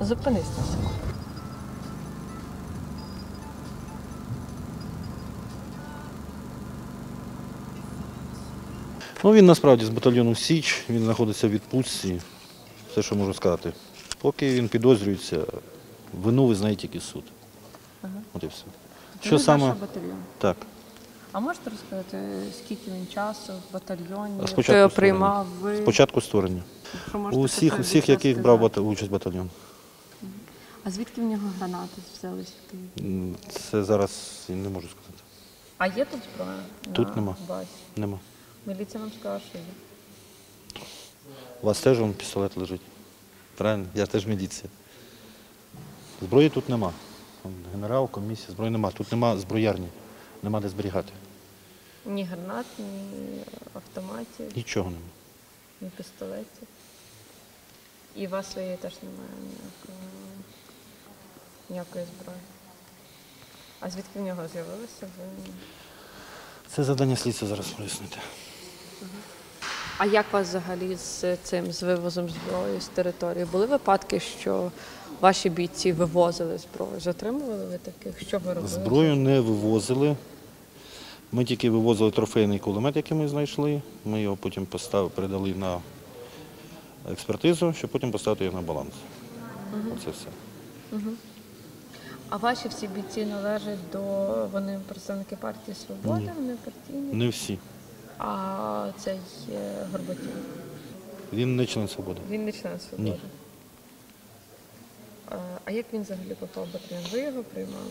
Зупинись на секунду. Ну, він насправді з батальйону Січ, він знаходиться в відпустці. Все, що можу сказати. Поки він підозрюється, вину визнає тільки суд. От і все. Що Ви саме? вашого батальйону. Так. А можете розказати, скільки він часу в батальйоні? Спочатку створення. приймав? Ви Спочатку створення. Можете У всіх, це всіх яких брав бата- участь батальйон. А звідки в нього гранати взялися? Це зараз я не можу сказати. А є тут зброя? Тут на нема. Базі? Нема. Міліція нам сказала, що є. У вас теж вон, пістолет лежить. Правильно? Я теж міліція. Зброї тут нема. Вон Генерал, комісія, зброї нема. Тут нема зброярні, нема де зберігати. Ні гранат, ні автоматів, Нічого нема. ні пістолетів. І у вас своєї теж немає ніякої, ніякої зброї. А звідки в нього з'явилося? Ви... Це завдання слідства зараз пояснити. А як у вас взагалі з цим з вивозом зброї з території? Були випадки, що ваші бійці вивозили зброю? Затримували ви таких? Що ви робили? Зброю не вивозили. Ми тільки вивозили трофейний кулемет, який ми знайшли. Ми його потім поставили, передали на експертизу, щоб потім поставити його на баланс. Оце все. А ваші всі бійці належать до вони представники партії Свобода, Ні. вони партійні. Не всі. А цей е, Горбатів. Він не член свободи. Він не член Свободи. Ні. А, а як він взагалі попав в батальйон? Ви його приймали?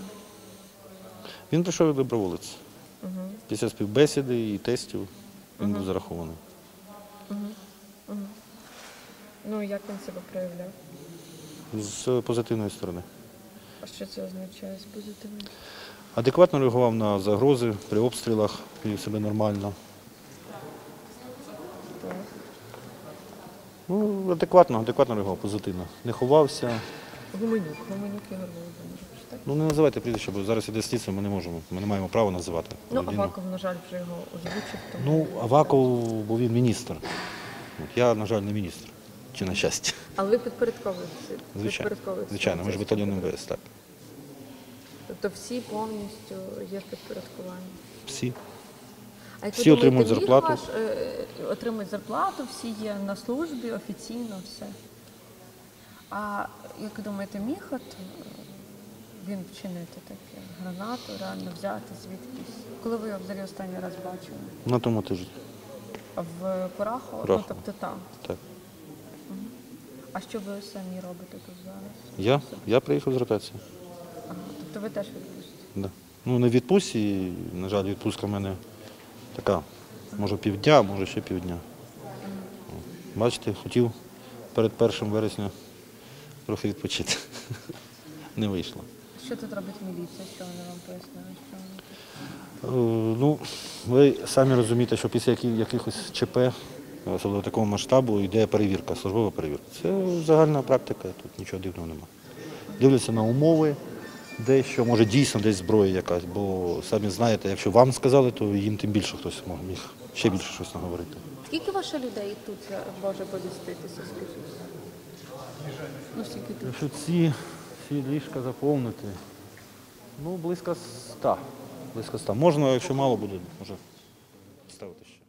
Він прийшов як доброволець. Угу. Після співбесіди і тестів він був зарахований. Ну як він себе проявляв? З позитивної сторони. Що це означає з позитивним? Адекватно реагував на загрози при обстрілах, вів себе нормально. Ну, адекватно, адекватно реагував, позитивно. Не ховався. Гуменюк, Гуменюк Ігор Володимирович, так? Ну не називайте прізвище, бо зараз іде слідство, ми не можемо. Ми не маємо права називати. Ну, людину. Аваков, на жаль, вже його озвучив. Тому... Ну, Аваков, бо він міністр. От Я, на жаль, не міністр. Чи на щастя. Але ви підпорядковуєте? Звичайно, звичайно, ми ж батальйон? МВС, так. Тобто всі повністю є в підпорядкуванні. Всі. А як Всі отримують зарплату? Ваш, е, отримують зарплату, всі є на службі, офіційно все. А як ви думаєте, міг от е, він вчинити таке? Гранату реально взяти звідкись? Коли ви його взагалі останній раз бачили? На тому тижні. В Кураху? Ну, тобто там. Так. А що ви самі робите тут зараз? Я? Я приїхав з ротації. Ага, тобто ви теж відпустите? Да. Ну, не відпустці, на жаль, відпустка в мене така, може півдня, може ще півдня. Бачите, хотів перед 1 вересня трохи відпочити. Не вийшло. Що тут робить міліція? Що вони вам пояснили? Що вони... Е, Ну, ви самі розумієте, що після якихось ЧП, особливо такого масштабу, йде перевірка, службова перевірка. Це загальна практика, тут нічого дивного немає. Дивляться на умови, де що, може дійсно десь зброя якась, бо самі знаєте, якщо вам сказали, то їм тим більше хтось міг ще більше щось наговорити. Скільки ваших людей тут е, може поміститися, скажіть? Ну, скільки тут? Якщо ці, ці ліжка заповнити, ну близько ста. Близько ста. Можна, якщо мало буде, може ставити ще.